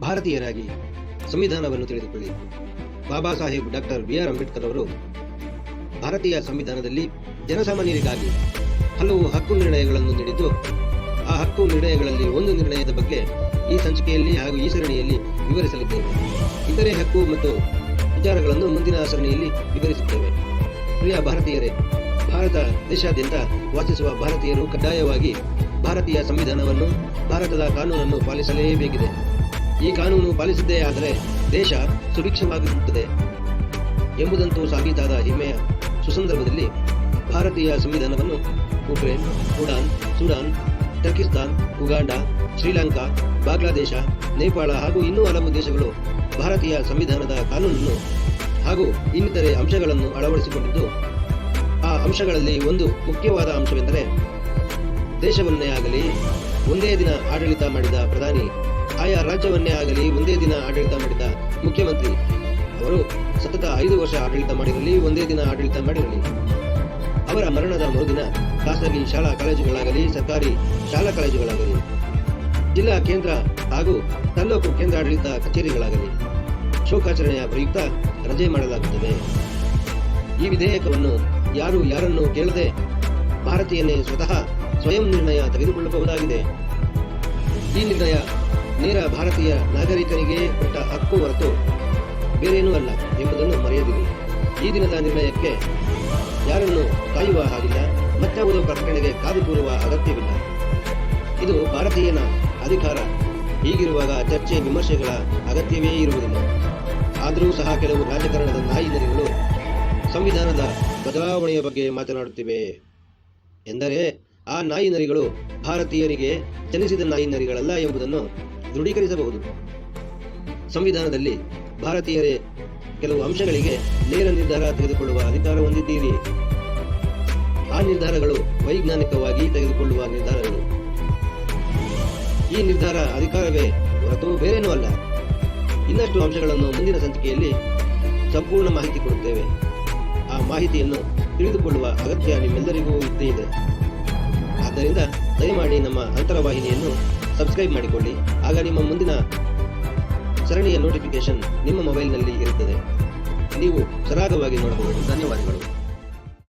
ಭಾರತೀಯರಾಗಿ ಸಂವಿಧಾನವನ್ನು ತಿಳಿದುಕೊಳ್ಳಿ. Baba Saheb doctor B R Ambedkar ಅವರು ಭಾರತೀಯ ಸಂವಿಧಾನದಲ್ಲಿ ಜನಸಾಮಾನ್ಯರಿಗಾಗಿ ಹಲವು ಹಕ್ಕು ನಿರ್ಣಯಗಳನ್ನು ನೀಡಿದ್ದು, ಆ ಹಕ್ಕು ನಿರ್ಣಯಗಳಲ್ಲಿ ಒಂದು ನಿರ್ಣಯದ ಬಗ್ಗೆ ಈ ಸಂಚಿಕೆಯಲ್ಲಿ ಹಾಗೂ ಈ ಸರಣಿಯಲ್ಲಿ ವಿವರಿಸಲಿದ್ದೇವೆ. ಇತರೆ ಹಕ್ಕು ಮತ್ತು ವಿಚಾರಗಳನ್ನು ಮುಂದಿನ ಸರಣಿಯಲ್ಲಿ ವಿವರಿಸುತ್ತೇವೆ. ಪ್ರಿಯ ಭಾರತೀಯರೇ, ಭಾರತ ದೇಶಾದ್ಯಂತ ವಾಸಿಸುವ ಭಾರತೀಯರು ಕಡ್ಡಾಯವಾಗಿ ಭಾರತೀಯ ಸಂವಿಧಾನವನ್ನು, ಭಾರತದ ಕಾನೂನನ್ನು ಪಾಲಿಸಲೇಬೇಕಿದೆ. ಈ ಕಾನೂನು ಪಾಲಿಸಿದ್ದೇ ಆದರೆ ದೇಶ ಸುಭಿಕ್ಷವಾಗಿರುತ್ತದೆ ಎಂಬುದಂತೂ ಸಾಬೀತಾದ ಹೆಮ್ಮೆಯ ಸುಸಂದರ್ಭದಲ್ಲಿ ಭಾರತೀಯ ಸಂವಿಧಾನವನ್ನು Ukraine, Udan, Sudan Turkistan Uganda, Sri Lanka, Bangladesh, Nepal ಹಾಗೂ ಇನ್ನೂ ಹಲವು ದೇಶಗಳು ಭಾರತೀಯ ಸಂವಿಧಾನದ ಕಾನೂನನ್ನು ಹಾಗೂ ಇನ್ನಿತರೆ ಅಂಶಗಳನ್ನು ಅಳವಡಿಸಿಕೊಂಡಿದ್ದು, ಆ ಅಂಶಗಳಲ್ಲಿ ಒಂದು ಮುಖ್ಯವಾದ ಅಂಶವೆಂದರೆ ದೇಶವನ್ನೇ ಆಗಲಿ, ಒಂದೇ ದಿನ ಆಡಳಿತ ಮಾಡಿದ ಪ್ರಧಾನಿ ಆಯಾ ರಾಜ್ಯವನ್ನೇ ಆಗಲಿ ಒಂದೇ ದಿನ ಆಡಳಿತ ಮಾಡಿದ ಮುಖ್ಯಮಂತ್ರಿ ಅವರು ಸತತ ಐದು ವರ್ಷ ಆಡಳಿತ ಮಾಡಿರಲಿ, ಒಂದೇ ದಿನ ಆಡಳಿತ ಮಾಡಿರಲಿ. ಅವರ ಮರಣದ ಮರುದಿನ ಖಾಸಗಿ ಶಾಲಾ ಕಾಲೇಜುಗಳಾಗಲಿ, ಸರ್ಕಾರಿ ಶಾಲಾ ಕಾಲೇಜುಗಳಾಗಲಿ, ಜಿಲ್ಲಾ ಕೇಂದ್ರ ಹಾಗೂ ತಾಲೂಕು ಕೇಂದ್ರಾಡಳಿತ ಕಚೇರಿಗಳಾಗಲಿ ಶೋಕಾಚರಣೆಯ ಪ್ರಯುಕ್ತ ರಜೆ ಮಾಡಲಾಗುತ್ತದೆ. ಈ ವಿಧೇಯಕವನ್ನು ಯಾರು ಯಾರನ್ನು ಕೇಳದೆ ಭಾರತೀಯನೇ ಸ್ವತಃ ಸ್ವಯಂ ನಿರ್ಣಯ ತೆಗೆದುಕೊಳ್ಳಬಹುದಾಗಿದೆ. ಈ ನಿರ್ಣಯ ನೇರ ಭಾರತೀಯ ನಾಗರಿಕರಿಗೆ ಕೊಟ್ಟ ಹಕ್ಕು ಹೊರತು ಬೇರೇನೂ ಅಲ್ಲ ಎಂಬುದನ್ನು ಮರೆಯದಿರಿ. ಈ ದಿನದ ನಿರ್ಣಯಕ್ಕೆ ಯಾರನ್ನು ಕಾಯುವ ಹಾಗಿಲ್ಲ, ಮತ್ತಾವುದೋ ಪ್ರಕಟಣೆಗೆ ಕಾದು ಕೂರುವ ಅಗತ್ಯವಿಲ್ಲ. ಇದು ಭಾರತೀಯನ ಅಧಿಕಾರ. ಹೀಗಿರುವಾಗ ಚರ್ಚೆ ವಿಮರ್ಶೆಗಳ ಅಗತ್ಯವೇ ಇರುವುದಿಲ್ಲ. ಆದರೂ ಸಹ ಕೆಲವು ರಾಜಕಾರಣದ ನಾಯಿನರಿಗಳು ಸಂವಿಧಾನದ ಬದಲಾವಣೆಯ ಬಗ್ಗೆ ಮಾತನಾಡುತ್ತಿವೆ. ಎಂದರೆ ಆ ನಾಯಿನರಿಗಳು ಭಾರತೀಯರಿಗೆ ಜನಿಸಿದ ನಾಯಿನರಿಗಳಲ್ಲ ಎಂಬುದನ್ನು ದೃಢೀಕರಿಸಬಹುದು. ಸಂವಿಧಾನದಲ್ಲಿ ಭಾರತೀಯರೇ ಕೆಲವು ಅಂಶಗಳಿಗೆ ನೇರ ನಿರ್ಧಾರ ತೆಗೆದುಕೊಳ್ಳುವ ಅಧಿಕಾರ ಹೊಂದಿದ್ದೀರಿ ಆ ನಿರ್ಧಾರಗಳು ವೈಜ್ಞಾನಿಕವಾಗಿ ತೆಗೆದುಕೊಳ್ಳುವ ನಿರ್ಧಾರಗಳು. ಈ ನಿರ್ಧಾರ ಅಧಿಕಾರವೇ ಹೊರತು ಬೇರೇನೂ ಅಲ್ಲ. ಇನ್ನಷ್ಟು ಅಂಶಗಳನ್ನು ಮುಂದಿನ ಸಂಚಿಕೆಯಲ್ಲಿ ಸಂಪೂರ್ಣ ಮಾಹಿತಿ ಕೊಡುತ್ತೇವೆ. ಆ ಮಾಹಿತಿಯನ್ನು ತಿಳಿದುಕೊಳ್ಳುವ ಅಗತ್ಯ ನಿಮ್ಮೆಲ್ಲರಿಗೂ ಇದ್ದೇ ಇದೆ. ಆದ್ದರಿಂದ ದಯಮಾಡಿ ನಮ್ಮ ಅಂತರವಾಹಿನಿಯನ್ನು ಸಬ್ಸ್ಕ್ರೈಬ್ ಮಾಡಿಕೊಳ್ಳಿ. ಆಗ ನಿಮ್ಮ ಮುಂದಿನ ಸರಣಿಯ ನೋಟಿಫಿಕೇಶನ್ ನಿಮ್ಮ ಮೊಬೈಲ್ನಲ್ಲಿ ಇರುತ್ತದೆ. ನೀವು ಸರಾಗವಾಗಿ ನೋಡಬಹುದು. ಧನ್ಯವಾದಗಳು.